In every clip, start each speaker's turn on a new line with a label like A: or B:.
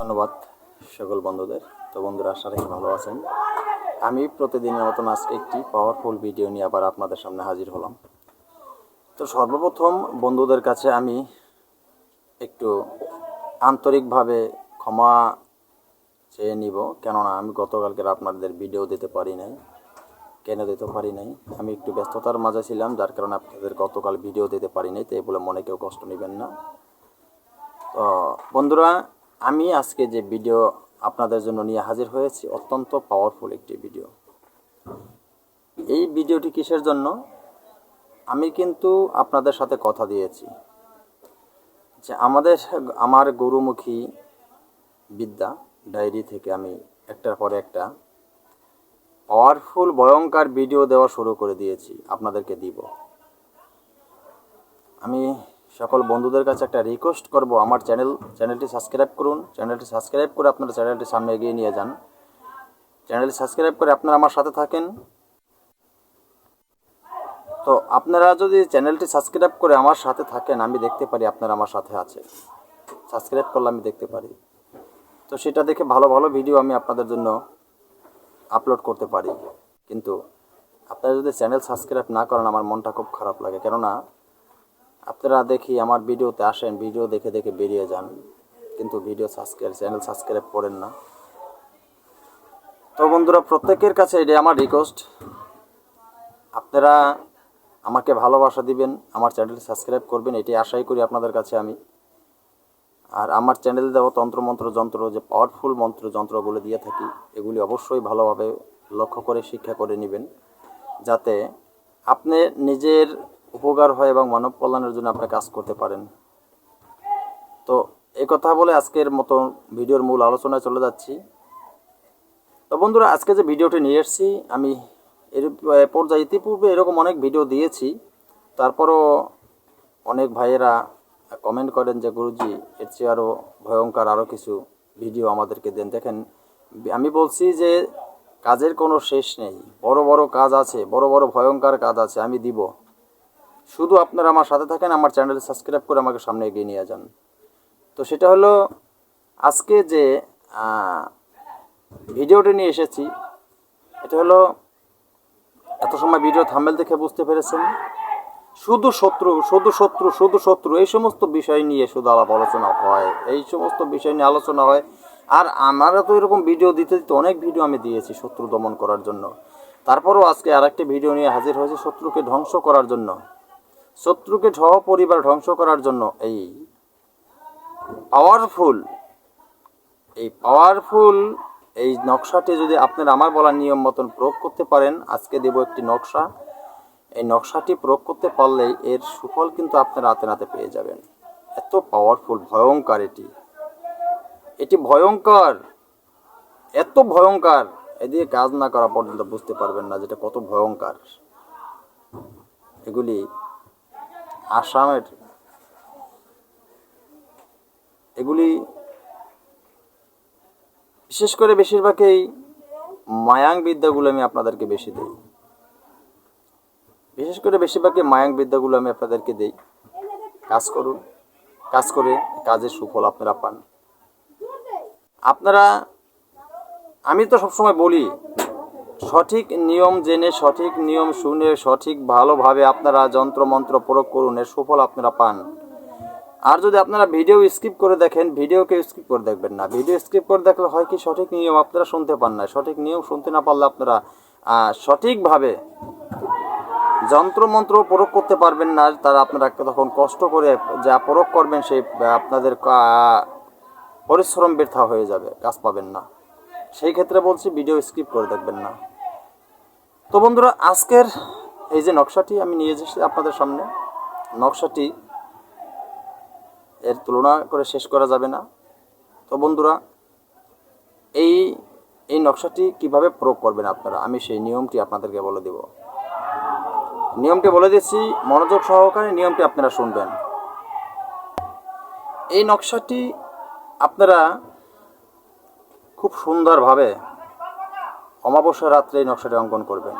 A: ধন্যবাদ সকল বন্ধুদের। তো বন্ধুরা, আশা রাখি ভালো আছেন। আমি প্রতিদিনের মতন আজকে একটি পাওয়ারফুল ভিডিও নিয়ে আবার আপনাদের সামনে হাজির হলাম। তো সর্বপ্রথম বন্ধুদের কাছে আমি একটু আন্তরিকভাবে ক্ষমা চেয়ে নিব। কেননা, আমি গতকালকের আপনাদের ভিডিও দিতে পারি নাই। কেন দিতে পারি নাই? আমি একটু ব্যস্ততার মাঝে ছিলাম, যার কারণে আপনাদের গতকাল ভিডিও দিতে পারি নাই তাই বলে মনে কেউ কষ্ট নেবেন না। তো বন্ধুরা আমি আজকে যে ভিডিও আপনাদের জন্য নিয়ে হাজির হয়েছি, অত্যন্ত পাওয়ারফুল একটি ভিডিও এই ভিডিওটি কিসের জন্য? আমি কিন্তু আপনাদের সাথে কথা দিয়েছি যে আমাদের আমার গুরুমুখী বিদ্যা ডায়েরি থেকে আমি একটার পরে একটা পাওয়ারফুল ভয়ঙ্কর ভিডিও দেওয়া শুরু করে দিয়েছি, আপনাদেরকে দিব। আমি সকল বন্ধুদের কাছে একটা রিকোয়েস্ট করব। আমার চ্যানেল চ্যানেলটি সাবস্ক্রাইব করুন। চ্যানেলটি সাবস্ক্রাইব করে আপনারা চ্যানেলটি সামনে এগিয়ে নিয়ে যান। চ্যানেলটি সাবস্ক্রাইব করে আপনারা আমার সাথে থাকেন। তো আপনারা যদি চ্যানেলটি সাবস্ক্রাইব করে আমার সাথে থাকেন, আমি দেখতে পারি আপনারা আমার সাথে আছে সাবস্ক্রাইব করলে আমি দেখতে পারি। তো সেটা দেখে ভালো ভালো ভিডিও আমি আপনাদের জন্য আপলোড করতে পারি। কিন্তু আপনারা যদি চ্যানেল সাবস্ক্রাইব না করেন, আমার মনটা খুব খারাপ লাগে। কেননা আপনারা দেখি আমার ভিডিওতে আসেন, ভিডিও দেখে দেখে বেরিয়ে যান। কিন্তু ভিডিও সাবস্ক্রাইব চ্যানেল সাবস্ক্রাইব করেন না। তো বন্ধুরা, প্রত্যেকের কাছে এটা আমার রিকোয়েস্ট আপনারা আমাকে ভালোবাসা দিবেন, আমার চ্যানেলটি সাবস্ক্রাইব করবেন এটি আশাই করি আপনাদের কাছে আমি। আর আমার চ্যানেল দেওয়া তন্ত্রমন্ত্র যন্ত্র, যে পাওয়ারফুল মন্ত্র, যন্ত্রগুলো দিয়ে থাকি, এগুলি অবশ্যই ভালোভাবে লক্ষ্য করে, শিক্ষা করে নেবেন। যাতে আপনি নিজের উপকার হয় এবং মানব কল্যাণের জন্য আপনি কাজ করতে পারেন। তো এই কথা বলে আজকের মতো ভিডিওর মূল আলোচনায় চলে যাচ্ছি। তো বন্ধুরা, আজকে যে ভিডিওটি নিয়ে এসেছি, আমি এর পর্যায়ে ইতিপূর্বে এরকম অনেক ভিডিও দিয়েছি। তারপরও অনেক ভাইয়েরা কমেন্ট করেন যে, গুরুজি, এর চেয়ে আরও ভয়ঙ্কর আরও কিছু ভিডিও আমাদেরকে দেন। দেখেন, আমি বলছি যে, কাজের কোনো শেষ নেই। বড় বড় কাজ আছে, বড় বড় ভয়ঙ্কর কাজ আছে, আমি দিব। শুধু আপনারা আমার সাথে থাকেন, আমার চ্যানেল সাবস্ক্রাইব করে আমাকে সামনে এগিয়ে নিয়ে যান। তো সেটা হলো, আজকে যে ভিডিওটি নিয়ে এসেছি, এটা হলো, এত সময় ভিডিও থাম্বেল দেখে বুঝতে পেরেছেন? শুধু শত্রু শুধু শত্রু শুধু শত্রু, এই সমস্ত বিষয় নিয়ে শুধু আলাপ আলোচনা হয়, এই সমস্ত বিষয় নিয়ে আলোচনা হয়। আর আমারও তো এরকম ভিডিও দিতে দিতে অনেক ভিডিও আমি দিয়েছি শত্রু দমন করার জন্য। তারপরেও আজকে আরেকটি ভিডিও নিয়ে হাজির হয়েছে শত্রুকে ধ্বংস করার জন্য। শত্রুকে ঢ পরিবার ধ্বংস করার জন্য এই পাওয়ারফুল এই পাওয়ারফুল এই নকশাটি যদি আপনারা আমার বলার নিয়ম মতন প্রয়োগ করতে পারেন, আজকে দেব একটি নকশা। এই নকশাটি প্রয়োগ করতে পারলেই এর সুফল কিন্তু আপনারা হাতে নাতে পেয়ে যাবেন। এত পাওয়ারফুল ভয়ঙ্কর এটি। এটি ভয়ঙ্কর, এত ভয়ঙ্কর। এদিকে কাজ না করা পর্যন্ত বুঝতে পারবেন না যেটা কত ভয়ঙ্কর। এগুলি আসামের এগুলি বিশেষ করে বেশিরভাগই মায়াং বিদ্যাগুলো আমি আপনাদেরকে বেশি দিই। বিশেষ করে বেশিরভাগই মায়াং বিদ্যাগুলো আমি আপনাদেরকে দিই। কাজ করুন, কাজ করে কাজের সুফল আপনারা পান। আপনারা, আমি তো সবসময় বলি সঠিক নিয়ম জেনে, সঠিক নিয়ম শুনে, সঠিক ভালোভাবে আপনারা যন্ত্রমন্ত্র প্রয়োগ করুন, এর সুফল আপনারা পান। আর যদি আপনারা ভিডিও স্কিপ করে দেখেন, ভিডিওকে স্কিপ করে দেখবেন না। ভিডিও স্কিপ করে দেখলে হয় কি, সঠিক নিয়ম আপনারা শুনতে পান না। সঠিক নিয়ম শুনতে না পারলে আপনারা সঠিকভাবে যন্ত্রমন্ত্র প্রয়োগ করতে পারবেন না। তারা আপনারা তখন কষ্ট করে যা প্রয়োগ করবেন, সেই আপনাদের পরিশ্রম বৃথা হয়ে যাবে, কাজ পাবেন না। সেই ক্ষেত্রে বলছি, ভিডিও স্কিপ করে দেখবেন না। তো বন্ধুরা, আজকের এই যে নকশাটি আমি নিয়ে এসেছি আপনাদের সামনে। নকশাটি এর তুলনা করে শেষ করা যাবে না। তো বন্ধুরা, এই এই নকশাটি কীভাবে প্রয়োগ করবেন আপনারা? আমি সেই নিয়মটি আপনাদেরকে বলে দেব। নিয়মটি বলে দিচ্ছি, মনোযোগ সহকারে নিয়মটি আপনারা শুনবেন। এই নকশাটি আপনারা খুব সুন্দরভাবে অমাবস্যা রাত্রে এই নকশাটি অঙ্কন করবেন।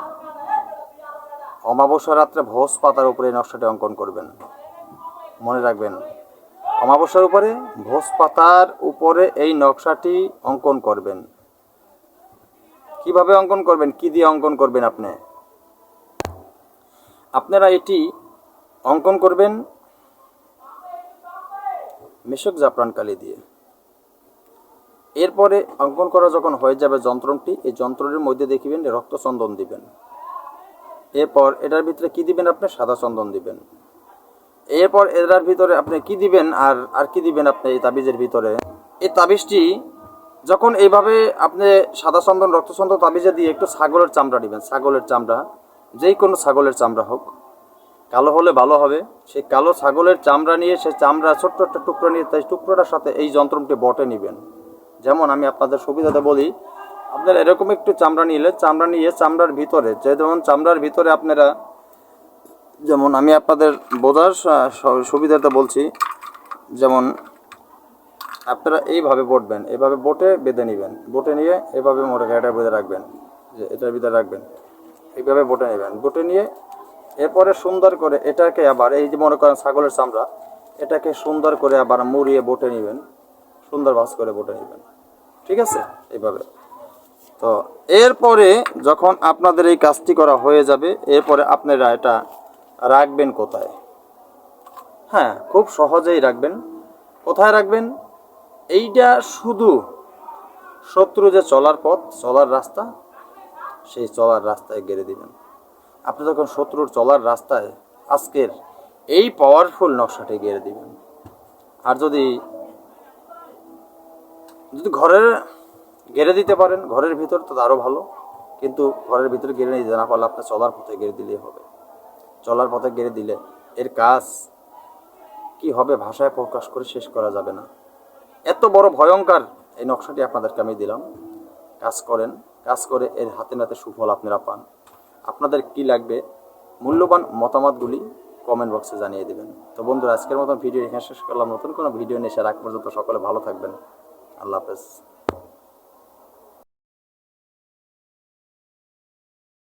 A: অমাবস্যা রাত্রে ভোজ পাতার উপরে এই নকশাটি অঙ্কন করবেন। মনে রাখবেন, অমাবস্যার উপরে ভোজ পাতার উপরে এই নকশাটি অঙ্কন করবেন। কীভাবে অঙ্কন করবেন, কি দিয়ে অঙ্কন করবেন আপনি? আপনারা এটি অঙ্কন করবেন মেশক জাফরান কালি দিয়ে। এরপরে অঙ্কন করা যখন হয়ে যাবে যন্ত্রটি এই যন্ত্রের মধ্যে দেখিবেন রক্ত চন্দন দিবেন। এরপর এটার ভিতরে কি দিবেন আপনি? সাদা চন্দন দিবেন। এরপর এটার ভিতরে আপনি কি দিবেন আর আর কি দিবেন আপনি এই তাবিজের ভিতরে? এই তাবিজটি যখন এইভাবে আপনি সাদা চন্দন রক্তচন্দন তাবিজে দিয়ে একটু ছাগলের চামড়া দিবেন, ছাগলের চামড়া, যেই কোনো ছাগলের চামড়া হোক, কালো হলে ভালো হবে। সেই কালো ছাগলের চামড়া নিয়ে, সেই চামড়া ছোট্ট একটা টুকরো নিয়ে, তাই টুকরোটার সাথে এই যন্ত্রটি বটে নেবেন। যেমন আমি আপনাদের সুবিধাতে বলি, আপনারা এরকম একটু চামড়া নিলে, চামড়া নিয়ে চামড়ার ভিতরে, যে যেমন চামড়ার ভিতরে আপনারা, যেমন আমি আপনাদের বোঝার সা- স- সুবিধাতে বলছি, যেমন আপনারা এইভাবে বটবেন, এভাবে বোটে বেঁধে নেবেন, বোটে নিয়ে এভাবে মোটর গাড়িটা বেঁধে রাখবেন, যে এটার ভিতরে রাখবেন, এইভাবে বোটে নেবেন, বোটে নিয়ে এরপরে সুন্দর করে এটাকে আবার, এই যে মনে করেন ছাগলের চামড়া, এটাকে সুন্দর করে আবার মুড়িয়ে বোটে নেবেন। সুন্দর ভাস করে বোটে নেবেন। ঠিক আছে? এইভাবে। তো এরপরে যখন আপনাদের এই কাজটি করা হয়ে যাবে, এরপরে আপনারা এটা রাখবেন কোথায়? হ্যাঁ খুব সহজেই রাখবেন। কোথায় রাখবেন? এইটা শুধু শত্রু যে চলার পথ, চলার রাস্তা, সেই চলার রাস্তায় গেড়ে দিবেন। আপনি যখন শত্রুর চলার রাস্তায় আজকের এই পাওয়ারফুল নকশাটি গেড়ে দিবেন। আর যদি যদি ঘরের গেড়ে দিতে পারেন, ঘরের ভিতর তো আরও ভালো, কিন্তু ঘরের ভিতরে গেড়ে নিতে না পারলে আপনার চলার পথে গেড়ে দিলেই হবে। চলার পথে গেড়ে দিলে এর কাজ কি হবে ভাষায় প্রকাশ করে শেষ করা যাবে না। এত বড় ভয়ঙ্কর এই নকশাটি আপনাদেরকে আমি দিলাম। কাজ করেন, কাজ করে এর হাতে নাতে সুফল আপনারা পান। আপনাদের কি লাগবে মূল্যবান মতামতগুলি কমেন্ট বক্সে জানিয়ে দেবেন। তো বন্ধুরা, আজকের মতন ভিডিও এখানে শেষ করলাম। নতুন কোনো ভিডিও নিয়ে এসে রাখ পর্যন্ত সকলে ভালো থাকবেন। আল্লাহ হাফেজ